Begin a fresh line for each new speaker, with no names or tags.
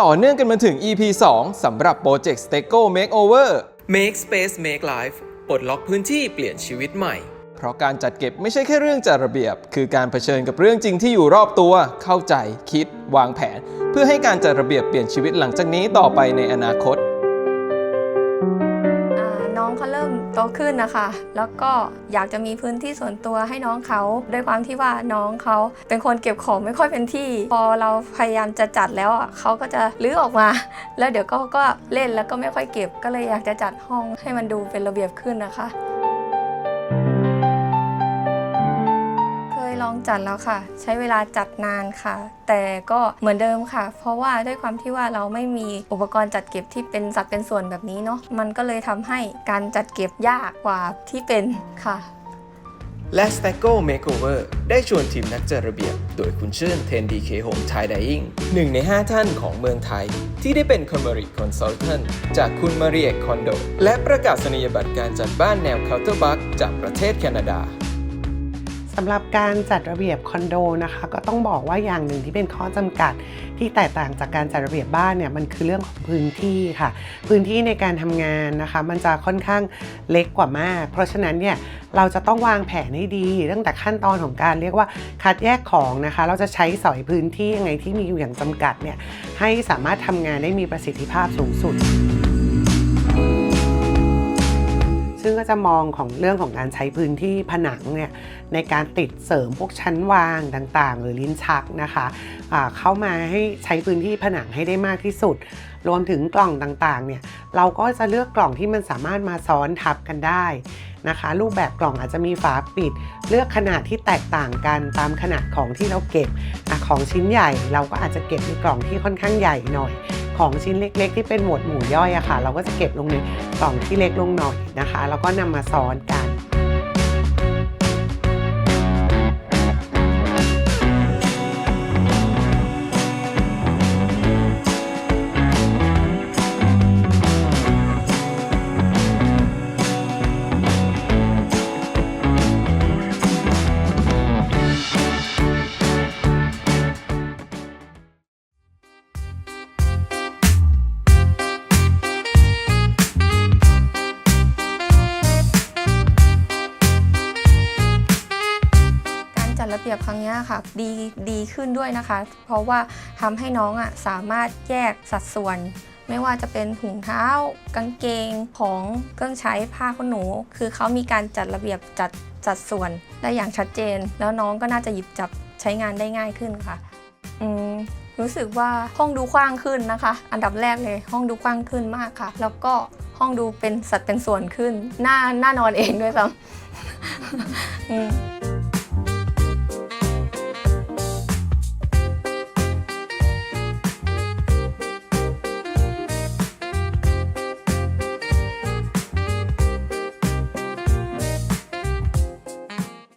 ต่อเนื่องกันมาถึง EP 2 สำหรับโปรเจกต์ Stego Makeover
Make Space Make Life ปลดล็อกพื้นที่เปลี่ยนชีวิตใหม่
เพราะการจัดเก็บไม่ใช่แค่เรื่องจัดระเบียบ คือการเผชิญกับเรื่องจริงที่อยู่รอบตัว เข้าใจ คิด วางแผน เพื่อให้การจัดระเบียบเปลี่ยนชีวิตหลังจากนี้ต่อไปในอนาคต
ตขึ้นนะคะ แล้วก็อยากจะมีพื้นที่ส่วนตัวให้น้องเขาด้วยความที่ว่าน้องเขาเป็นคนเก็บของไม่ค่อยเป็นที่ พอเราพยายามจะจัดแล้วอะเขาก็จะลื้อออกมา แล้วเดี๋ยวก็ก็เล่นแล้วก็ไม่ค่อยเก็บก็เลยอยากจะจัดห้องให้มันดูเป็นระเบียบขึ้นนะคะ จัดแล้วค่ะ ใช้เวลาจัดนานค่ะ แต่ก็เหมือนเดิมค่ะ เพราะว่าด้วยความที่ว่าเราไม่มีอุปกรณ์จัดเก็บที่เป็นสัดเป็นส่วนแบบนี้เนาะมันก็เลยทำให้การจัดเก็บยากกว่าที่เป็นค่ะ
และ s t a g o Makeover ได้ชวนทีมนักจัดระเบียบ โดยคุณชื่น 10DK Home Thai Dying หนึ่งใน 5 ท่านของเมืองไทย ที่ได้เป็น c o m m e r i c Consultant จากคุณมารีเอกคอนโด และประกาศนียบัตรการจัดบ้านแนว Counterbuck จากประเทศแคนาดาำ
หรับการจัดระเบียบคอนโดนะคะก็ต้องบอกว่าอย่างหนึ่งที่เป็นข้อจำกัด ที่แตกต่างจากการจัดระเบียบบ้านเนี่ยมันคือเรื่องของพื้นที่ค่ะ พื้นที่ในการทำงานนะคะ มันจะค่อนข้างเล็กกว่ามาก เพราะฉะนั้นเนี่ยเราจะต้องวางแผนให้ดีตั้งแต่ขั้นตอนของการเรียกว่าคัดแยกของนะคะ เราจะใช้สอยพื้นที่ยังไงที่มีอยู่อย่างจำกัดเนี่ยให้สามารถทำงานได้มีประสิทธิภาพสูงสุด ซึ่งก็จะมองของเรื่องของการใช้พื้นที่ผนังเนี่ยในการติดเสริมพวกชั้นวางต่างๆ หรือลิ้นชักนะคะอ่าเข้ามาให้ใช้พื้นที่ผนังให้ได้มากที่สุด รวมถึงกล่องต่างๆเนี่ยเราก็จะเลือกกล่องที่มันสามารถมาซ้อนทับกันได้นะคะ รูปแบบกล่องอาจจะมีฝาปิด เลือกขนาดที่แตกต่างกันตามขนาดของที่เราเก็บอของชิ้นใหญ่ เราก็อาจจะเก็บในกล่องที่ค่อนข้างใหญ่หน่อย ของชิ้นเล็ก ๆ ที่เป็นหมวดหมู่ย่อยอะค่ะ เราก็จะเก็บลงในกล่องที่เล็กลงหน่อยนะคะ แล้วก็นำมาซ้อนกัน
จัดระเบียบครั้งนี้ค่ะดีดีขึ้นด้วยนะคะ เพราะว่าทำให้น้องอะสามารถแยกสัดส่วน ไม่ว่าจะเป็นถุงเท้า กางเกงของเครื่องใช้ผ้าขนหนู คือเขามีการจัดระเบียบจัดจัดส่วนได้อย่างชัดเจน แล้วน้องก็น่าจะหยิบจับใช้งานได้ง่ายขึ้นค่ะอืมรู้สึกว่าห้องดูกว้างขึ้นนะคะ อันดับแรกเลยห้องดูกว้างขึ้นมากค่ะ แล้วก็ห้องดูเป็นสัดเป็นส่วนขึ้น หน่าหน่านอนเองด้วยซ้ำอืม